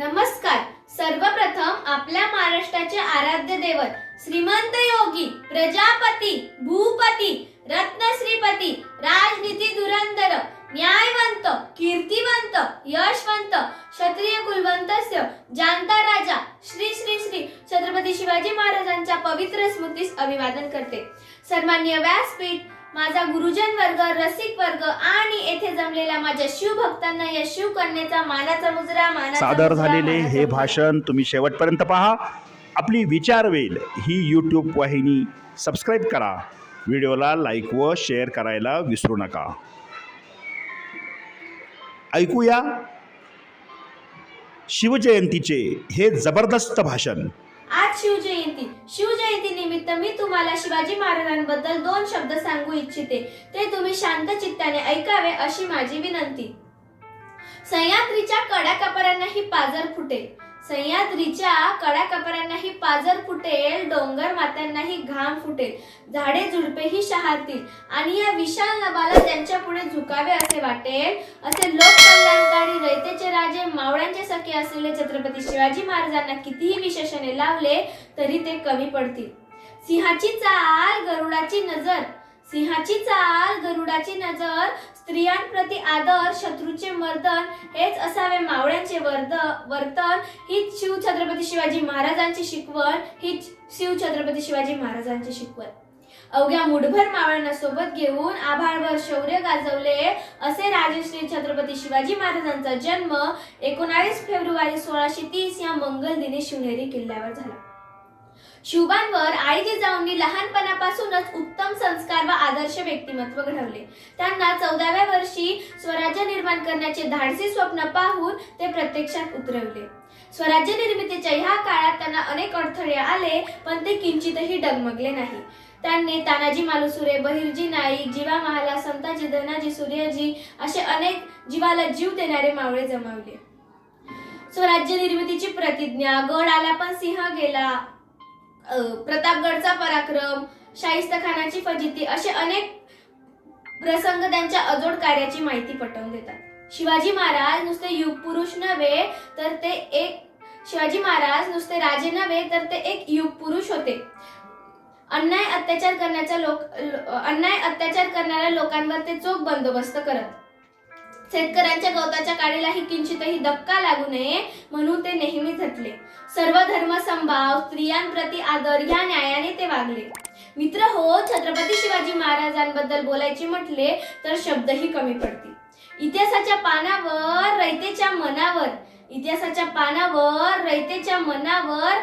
नमस्कार. सर्वप्रथम आपल्या महाराष्ट्राचे आराध्य दैवत श्रीमंत योगी प्रजापती भूपती रत्नश्रीपती राजनीती धुरंधर न्यायवंत कीर्तिवंत यशवंत क्षत्रिय कुलवंतस्य जानता राजा श्री श्री श्री छत्रपती शिवाजी महाराजांच्या पवित्र स्मृतीस अभिवादन करते. सन्मान्य व्यासपीठ माझा गुरुजन वर्ग रसिक वर्ग आणि येथे जमलेल्या माझ्या शिवभक्तांना या शिवकन्याचा मानाचा मुजरा मानाचा सादर मुजरा, झालेले मानाचा हे मुजरा. भाषण तुम्ही शेवटपर्यंत पहा. आपली विचारवेल ही यूट्यूब वाहिनी सबस्क्राईब करा. व्हिडिओला लाईक व शेअर करायला विसरू नका. ऐकूया शिवजयंतीचे हे जबरदस्त भाषण. आज शिवजयंती. शिवजयंती निमित्त मी तुम्हाला शिवाजी महाराजांबद्दल दोन शब्द सांगू इच्छिते. ते तुम्ही शांत चित्ताने ऐकावे अशी माझी विनंती. सह्याद्रीच्या कडाकापरांनाही पाजर फुटेल सह्याद्रीच्या कडाकापरांनाही पाजर फुटेल डोंगर मात्यांनाही घाम फुटेल झाडे झुडपेही शहारतील आणि या विशाल नभाला त्यांच्या पुढे झुकावे असे वाटेल असे लोककल्याणकारी असलेले छत्रपती शिवाजी महाराजांना कितीही विशेषणे लावले तरी ते कमी पडतील. सिंहाची चाल गरुडाची नजर सिंहाची चाल गरुडाची नजर स्त्रियांप्रती आदर शत्रूचे मर्दन हेच असावे मावळ्यांचे वर्द वर्तन. हीच शिव छत्रपती शिवाजी महाराजांची शिकवण ही शिव छत्रपती शिवाजी महाराजांची शिकवण. अवघ्या मुठभर मावळ्यांना सोबत घेऊन आभाळभर शौर्य गाजवले. असे राजश्री छत्रपती शिवाजी महाराजांचा जन्म एकोणावीस फेब्रुवारी सोळाशे तीस या मंगल दिनी शिवनेरी किल्ल्यावर झाला. शिवबांवर आई जिजाऊंनी लहानपणापासूनच उत्तम संस्कार व आदर्श व्यक्तिमत्व घडवले. त्यांना चौदाव्या वर्षी स्वराज्य निर्माण करण्याचे धाडसी स्वप्न पाहून ते प्रत्यक्षात उतरवले. स्वराज्य निर्मितीच्या ह्या काळात त्यांना अनेक अडथळे आले पण ते किंचितही डगमगले नाही. त्यांनी तानाजी मालुसुरे बहिर्जी नाईक जीवा महाला संताजी धनाजी सूर्यजी असे अनेक जीवाला जीव देणारे मावळे जमावले. स्वराज्य निर्मितीची प्रतिज्ञा गड आला पण सिंह गेला. प्रतापगडचा पराक्रम शाहिस्त खानाची फजिती असे अनेक प्रसंग त्यांच्या अजोड कार्याची माहिती पटवून देतात. शिवाजी महाराज नुसते युग पुरुष नव्हे तर ते एक शिवाजी महाराज नुसते राजे नव्हे तर ते एक युग पुरुष होते. अन्याय अत्याचार करण्याच्या लोक अन्याय अत्याचार करणाऱ्या लोकांवर ते चोख बंदोबस्त करत. शेतकऱ्यांच्या गवताच्या काडीलाही किंचितही धक्का लागू नये म्हणून ते नेहमी झटले. सर्व धर्म संभाव स्त्रियांप्रती आदर ह्या न्यायाने ते वागले. मित्र हो छत्रपती शिवाजी महाराजांबद्दल बोलायचे म्हटले तर शब्दही कमी पडतील. इतिहासाच्या पानावर रयतेच्या मनावर इतिहासाच्या पानावर रयतेच्या मनावर